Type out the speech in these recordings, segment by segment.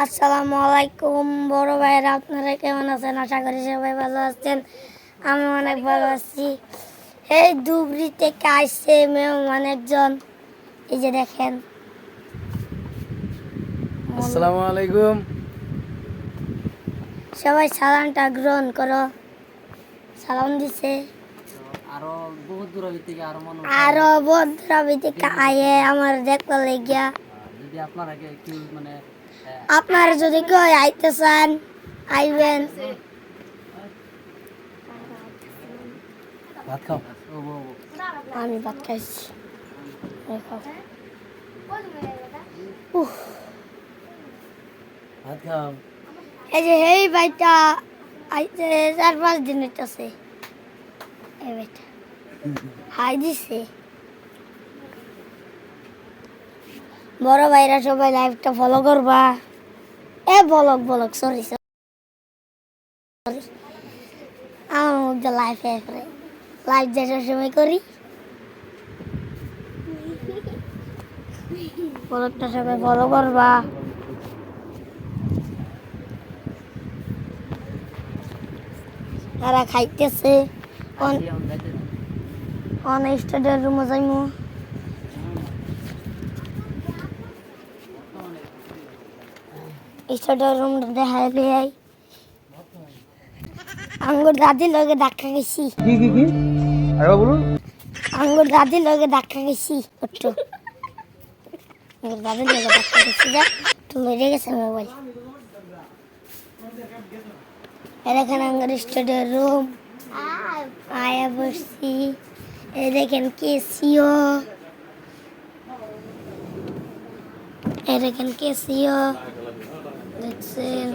আসসালামু আলাইকুম বড় ভাইয়েরা আপনারা কেমন আছেন? আশা করি সবাই ভালো আছেন। আমি অনেক ভালো আছি। এই ধুবড়ি থেকে আসছে মেহমান একজন। এই যে দেখেন। আসসালামু আলাইকুম। সবাই সালামটা গ্রহণ করো। সালাম দিছে। আরও বহুত দূর থেকে আরও মানুষ আরও বন্ধুরা থেকে আয়ে আমার দেখতে লেগিয়া। যদি আপনারা কে- মানে আপনারা যদি কেউ আইতে চান আইবেন। ভাত খাও। আমি ভাত খাইছি। ভাত খাও। এই যে এই ভাইটা আইতে চার পাঁচ দিন হইতেছে। এই ভাইটা। হাই দিছে। বড় ভাইরা সবাই লাইভটা ফলো করবা। এ বলক বলক সরি সরি আমার মুখটা লাইভ এফরে লাইভ যে সময় করি। বলকটা সবাই ফলো করবা। তারা খাইতেছে। অন- স্টাডের রুমে যাইমু। স্টাডের রুমটা দেখাই লিয়াই আঙ্গুর দাদি লগে ধাক্কা গেছি। কি কি কি? আরে বলুন। আঙ্গুর দাদি লগে ধাক্কা গেছি একটু আঙ্গুর দাদি লগে ধাক্কা গেছি যা। একটু লড়ে গেছে মোবাইল। এর এখানে আঙ্গুর স্টাডের রুম। আয়া বসছি। এই দেখেন কেসিও। দেখেন কেসিও। দেখছেন।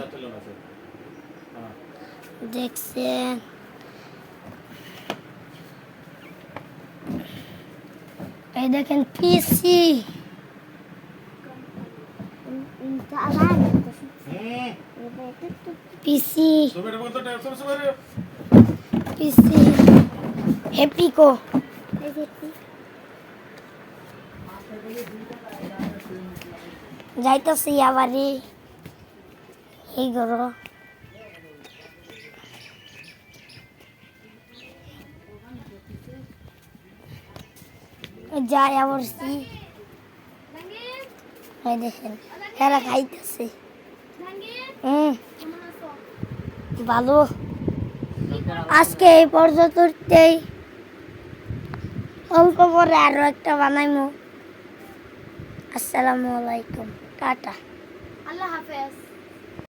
দেখছেন। এই দেখেন পিসি পিসি পিসি হেপিকো যাইতেছি আবারই। এই করো যাই আবরছি এই দেখেন, এরা খাইতেছে। হুম ভালো। আজকে এই পর্যটকতেই অল্প পরে আরও একটা বানাইমু। আসসালামু আলাইকুম। টাটা। আল্লাহ হাফেজ।